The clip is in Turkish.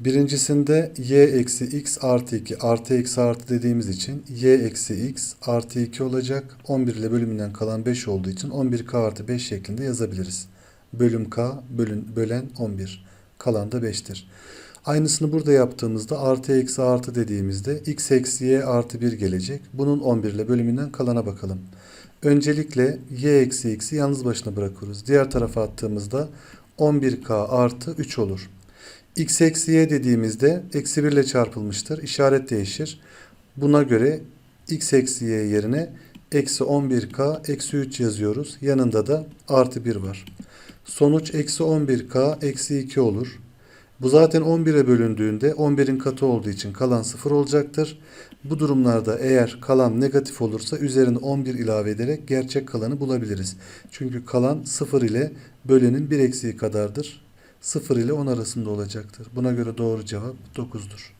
Birincisinde y eksi x artı 2 artı eksi artı dediğimiz için y eksi x artı 2 olacak. 11 ile bölümünden kalan 5 olduğu için 11k artı 5 şeklinde yazabiliriz. Bölüm k bölün, bölen 11. Kalan da 5'tir. Aynısını burada yaptığımızda artı eksi artı dediğimizde x eksi y artı 1 gelecek. Bunun 11 ile bölümünden kalana bakalım. Öncelikle y eksi x'i yalnız başına bırakıyoruz. Diğer tarafa attığımızda 11k artı 3 olur. X eksi y dediğimizde eksi 1 ile çarpılmıştır. İşaret değişir. Buna göre x eksi y yerine eksi 11k eksi 3 yazıyoruz. Yanında da artı 1 var. Sonuç eksi 11k eksi 2 olur. Bu zaten 11'e bölündüğünde 11'in katı olduğu için kalan 0 olacaktır. Bu durumlarda eğer kalan negatif olursa üzerine 11 ilave ederek gerçek kalanı bulabiliriz. Çünkü kalan 0 ile bölenin 1 eksiği kadardır. 0 ile 10 arasında olacaktır. Buna göre doğru cevap 9'dur.